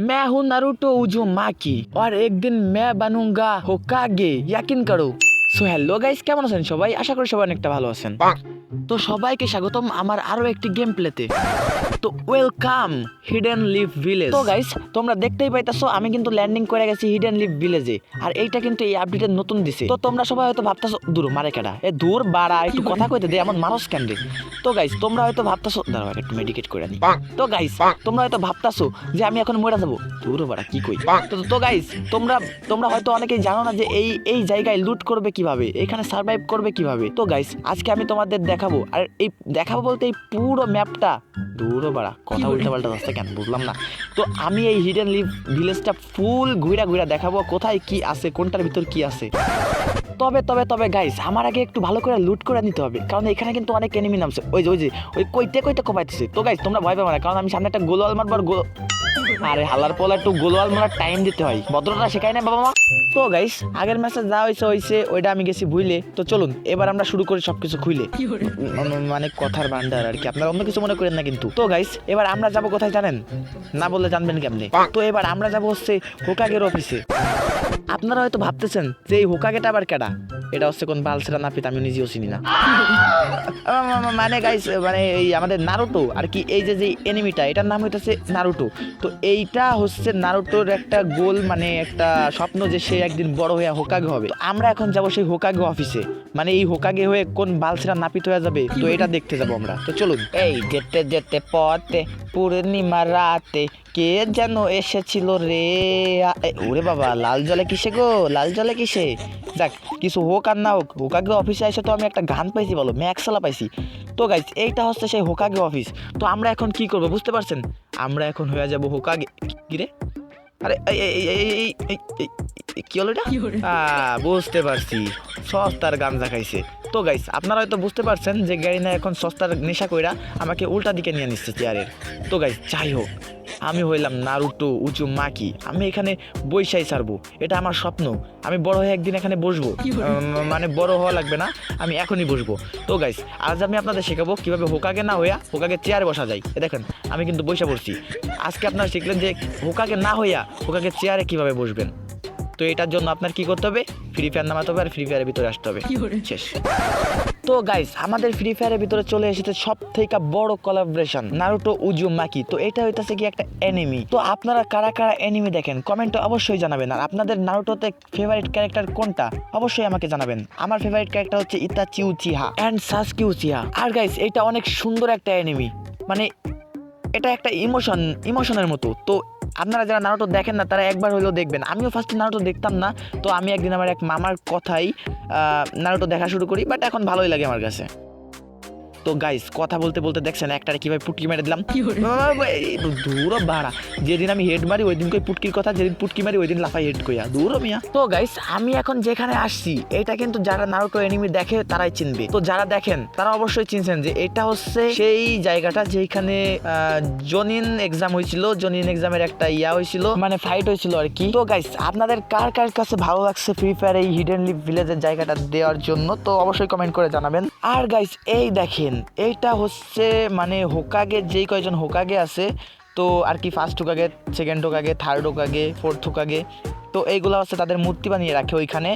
मैं हूँ नारुतो उजुमाकी और एक दिन मैं बनूंगा होकागे यकीन करो সো হ্যালো গাইস কেমন আছেন সবাই আশা করি সবাই অনেকটা ভালো আছেন তো সবাইকে স্বাগতম আমার আরো একটি গেম প্লেতে তো ওয়েলকাম হিডেন লিভ ভিলেজ তো গাইস তোমরা দেখতেই পাইতাছো আমি কিন্তু ল্যান্ডিং করে গেছি হিডেন লিভ ভিলেজে আর এইটা কিন্তু এই আপডেটে নতুন দিছে। তো তোমরা সবাই হয়তো ভাবতাছো দূর মারে কেডা? এ দূর বাড়া একটু কথা কইতে দে এমন মানুষ কেন রে তো গাইস তোমরা হয়তো ভাবতাছো দাঁড়াও আগে একটু মেডিকেট করে নি তো গাইস তোমরা হয়তো ভাবতাছো যে আমি এখন মরে যাব। দূর বাড়া কি কই? তো তো গাইস তোমরা তোমরা হয়তো অনেকেই জানো না যে এই এই জায়গায় লুট করবে কীভাবে? এখানে সার্ভাইভ করবে কীভাবে? তো গাইস আজকে আমি তোমাদের দেখাবো। আর এই দেখাবো বলতে এই পুরো ম্যাপটা দূর বাড়া কথা উল্টা পাল্টা যাচ্ছে কেন? বুঝলাম না। তো আমি এই হিডেন লিভ ভিলেজটা ফুল ঘুরা ঘুরা দেখাবো কোথায় কি আছে কোনটার ভিতর কি আছে। তবে তবে তবে গাইস আমার আগে একটু ভালো করে লুট করে নিতে হবে। কারণ এখানে কিন্তু অনেক এনিমি নামছে। ওই যে ওই যে ওই কইতে কইতে কপাইতেছে। তো গাইস তোমরা ভয় পাবে না কারণ আমি সামনে একটা গোলওয়াল মারবার গোল আরে হালার পোলা একটু গোলওয়াল মারার টাইম দিতে হয়। ভদ্রতা শেখায় না বাবা মা? তো গাইস আগের ম্যাচে যা হয়েছে হয়েছে ওইটা আমি গেছি ভুইলে। তো চলুন এবার আমরা শুরু করি সবকিছু খুইলে। মানে কথার ভান্ডার আর কি। আপনারা অন্য কিছু মনে করেন না কিন্তু। তো গাইস এবার আমরা যাব কোথায় জানেন? না বললে জানবেন কেমনে? তো এবার আমরা যাব হচ্ছে হোকাগের অফিসে আপনারা হয়তো ভাবতেছেন যে এই হোকাগেটা আবার কেডা? এটা হচ্ছে কোন বালসেরা নাপিত আমি নিজেও চিনি না। মানে গাইস মানে এই আমাদের নারুটো আর কি এই যে যে এনিমিটা এটার নাম হইতেছে নারুটো। তো এইটা হচ্ছে নারুটোর একটা গোল মানে একটা স্বপ্ন যে সে একদিন বড় হয়ে হোকাগে হবে। আমরা এখন যাব সেই হোকাগে অফিসে মানে এই হোকাগে হয়ে কোন বালসেরা নাপিত হয়ে যাবে তো এটা দেখতে যাব আমরা। তো চলুন। এই যেতে যেতে পথে পূর্ণিমা রাতে কে যেন এসেছিল রে? ওরে বাবা লাল জলে কিসে গো? লাল জলে কিসে? যাক কিছু হোক আর না হোক হোকাগে অফিসে এসে তো আমি একটা গান পাইছি বলো ম্যাক্সালা পাইছি। তো গাইছ এইটা হচ্ছে সেই হোকাগে অফিস। তো আমরা এখন কি করব বুঝতে পারছেন? আমরা এখন হয়ে যাব হোকাগে কিরে আরে কি হলো এটা? বুঝতে পারছি। সস্তার গান দেখাইছে। তো গাইস আপনারা হয়তো বুঝতে পারছেন যে গাড়ি না এখন সস্তার নেশা কইরা আমাকে উল্টা দিকে নিয়ে নিচ্ছে চেয়ারের। তো গাইস যাই হোক আমি হইলাম নারুটো উঁচু মাকি। আমি এখানে বৈশাই ছাড়বো এটা আমার স্বপ্ন। আমি বড় হয়ে একদিন এখানে বসবো। মানে বড় হওয়া লাগবে না আমি এখনই বসবো। তো গাইস আজ আমি আপনাদের শেখাবো কীভাবে হোকাগে না হইয়া হোকাগে চেয়ারে বসা যায়। এ দেখেন আমি কিন্তু বসে পড়ছি। আজকে আপনারা শিখলেন যে হোকাগে না হইয়া হোকাগে চেয়ারে কীভাবে বসবেন। তো এটার জন্য আপনার কি করতে হবে? ফ্রি ফায়ার নামাতে হবে আর ফ্রি ফায়ারের ভিতরে আসতে হবে। শেষ। তো গাইস আমাদের ফ্রি ফায়ারের ভিতরে চলে এসেছে সব থেকে বড় কোলাবোরেশন নারুটো উজু মাকি তো এটা হইতাছে কি একটা এনিমি তো আপনারা কারা কারা এনিমি দেখেন কমেন্টে অবশ্যই জানাবেন। আর আপনাদের নারুটোতে ফেভারিট ক্যারেক্টার কোনটা অবশ্যই আমাকে জানাবেন। আমার ফেভারিট ক্যারেক্টার হচ্ছে Itachi Uchiha and Sasuke Uchiha R guys এটা অনেক সুন্দর একটা এনিমি মানে এটা একটা ইমোশন ইমোশনের মতো। তো আপনারা যারা নারুটো দেখেন না, তারা একবার হলেও দেখবেন। আমিও ফার্স্টে নারুটো দেখতাম না, তো আমি একদিন আমার এক মামার কথাই নারুটো দেখা শুরু করি বাট এখন ভালোই লাগে আমার কাছে। তো গাইস কথা বলতে বলতে দেখছেন একটারে কীভাবে পুটকি মেরে দিলাম। দূর ভাড়া যেদিন আমি হেড মারি ওই দিন কই পুটকির কথা যেদিন পুটকি মারি ওই দিন লাফাই হেড কইয়া। দূর মিয়া। তো গাইস আমি এখন যেখানে আসছি এটা কিন্তু যারা নারুটো এনিমি দেখে তারাই চিনবে। তো যারা দেখেন তারা অবশ্যই চিনছেন যে এটা হচ্ছে সেই জায়গাটা যেখানে আহ, জনিন এক্সাম হয়েছিল জনিন এক্সামের একটা ইয়া হয়েছিল মানে ফাইট হয়েছিল আর কি। তো গাইস আপনাদের কার কার কাছে ভালো লাগছে ফ্রি ফায়ার এই হিডেন লিভ ভিলেজের জায়গাটা দেওয়ার জন্য তো অবশ্যই কমেন্ট করে জানাবেন। আর গাইস এই দেখেন এইটা হচ্ছে মানে হোকাগে, যেই কয়জন হোকাগে আছে, তো আর কি first Hokage second Hokage third Hokage fourth Hokage, তো এইগুলো হচ্ছে তাদের মূর্তি বানিয়ে রাখে ওইখানে।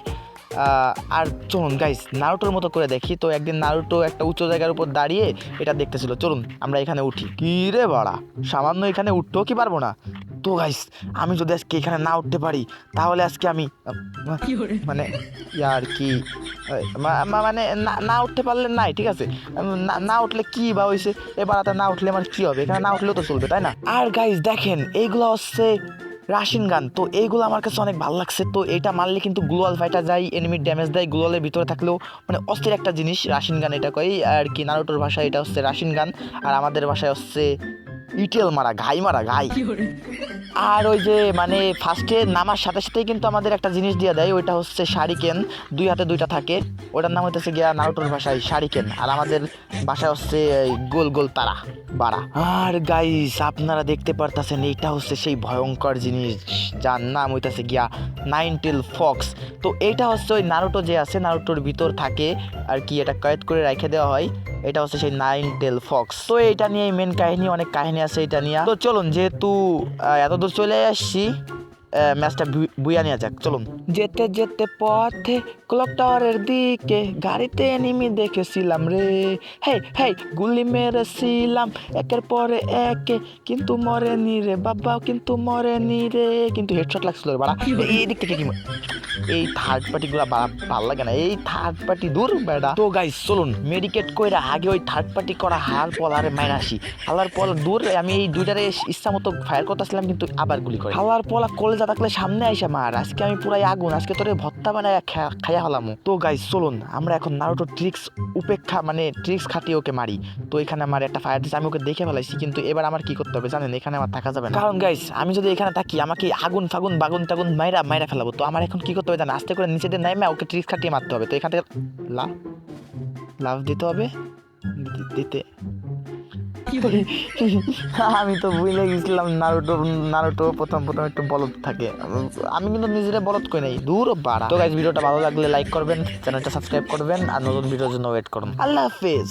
আর চলুন গাইস নারুটোর মতো করে দেখি। তো একদিন নারুটো একটা উচ্চ জায়গার উপর দাঁড়িয়ে এটা দেখতেছিল। চলুন আমরা এখানে উঠি। কি রে বাড়া সামান্য এখানে উঠতেও কি পারব না? তো গাইস আমি যদি আজকে এখানে না উঠতে পারি তাহলে আজকে আমি মানে আর কি মানে না- না উঠতে পারলে নাই ঠিক আছে? না- না উঠলে কি বা হয়েছে এবার না উঠলে আমার কি হবে? এখানে না উঠলেও তো চলবে তাই না? আর গাইস দেখেন এইগুলো হচ্ছে রাশিন গান তো এইগুলো আমার কাছে অনেক ভালো লাগছে। তো এটা মারলে কিন্তু গ্লোয়াল ফাইটার যায় এনিমির ড্যামেজ দেয় গ্লোয়ালের ভিতরে থাকলেও মানে অস্থির একটা জিনিস রাশিন গান এটা কই আর কি নারুটোর ভাষায় এটা হচ্ছে রাশিন গান আর আমাদের ভাষায় হচ্ছে ইটেল মারা ঘাই মারা ঘাই। আর ওই যে মানে ফার্স্টে নামার সাথে সাথেই কিন্তু আমাদের একটা জিনিস দিয়ে দেয় ওইটা হচ্ছে শারিকেন দুই হাতে দুইটা থাকে। ওটার নাম হইতেছে গিয়া নারুটোর ভাষায় শারিকেন আর আমাদের ভাষায় হচ্ছে গোল গোল তারা বাড়া আর গাইস আপনারা দেখতে পারতাছেন এইটা হচ্ছে সেই ভয়ঙ্কর জিনিস যার নাম হইতাছে গিয়া নাইনটেল ফক্স। তো এইটা হচ্ছে ওই নারুটো যে আছে নারুটোর ভিতর থাকে। আর কি এটা কয়েদ করে রেখে দেওয়া হয়। এটা হচ্ছে সেই নাইন টেল ফক্স। তো এটা নিয়ে মেন কাহিনী, অনেক কাহিনী আছে এটা নিয়ে। তো চলুন, যেহেতু এতদূর এত দূর চলে আসছি ম্যাচটা বুয়া নিয়ে যাক চলুন। যেতে যেতে পথে ক্লক টাওয়ারের দিকে গাড়িতে নিমি দেখেছিলাম রে। হেই হেই গুলি মেরেছিলাম একের পরে একে কিন্তু মরেনি রে বাবা কিন্তু মরেনি রে। কিন্তু হেডশট লাগছিল রে বাড়া। এই দিক থেকে কি এই থার্ড পার্টি গুলা ভালো লাগে না। এই থার্ড পার্টি দূর বেড়া। তো গাইস চলুন। মেডিকেট কইরা আগে ওই থার্ড পার্টি করা হার পলারে মাইরা আসি। হালার পল দূর আমি এই দুইটারে ইচ্ছা মতো ফায়ার করতেছিলাম কিন্তু আবার গুলি করে। হালার পলা কলেজা থাকলে সামনে আইসা মার। আজকে আমি পুরাই আগুন, আজকে তোরে ভত্তা বানায় খাইয়া হলাম। তো গাইস চলুন, আমরা এখন নারুটো ট্রিক্স উপেক্ষা মানে ট্রিক্স খাটিয়ে ওকে মারি। তো এখানে আমার একটা ফায়ার দিচ্ছে আমি ওকে দেখে ফেলাইছি, কিন্তু এবার আমার কি করতে হবে জানেন? এখানে আমার থাকা যাবে না। কারণ গাইস আমি যদি এখানে থাকি, আমাকে আগুন ফাগুন বাগুন টাগুন মাইরা মাইরা ফেলাবো। তো আমার এখন কি করতে হবে জানেন? আস্তে করে নিচে দিয়ে নাইমা ওকে ট্রিক্স খাটিয়ে মারতে হবে। তো এখান থেকে লাভ লাভ দিতে হবে, দিতে আমি তো ভুলে গেছিলাম নারুটো নারুটো প্রথম প্রথম একটু বলদ থাকে। আমি কিন্তু নিজেরা বলদ কই নাই, দূর বাড়া তো গাইজ ভিডিওটা ভালো লাগলে লাইক করবেন চ্যানেলটা সাবস্ক্রাইব করবেন, আর নতুন ভিডিওর জন্য ওয়েট করুন। আল্লাহ হাফেজ।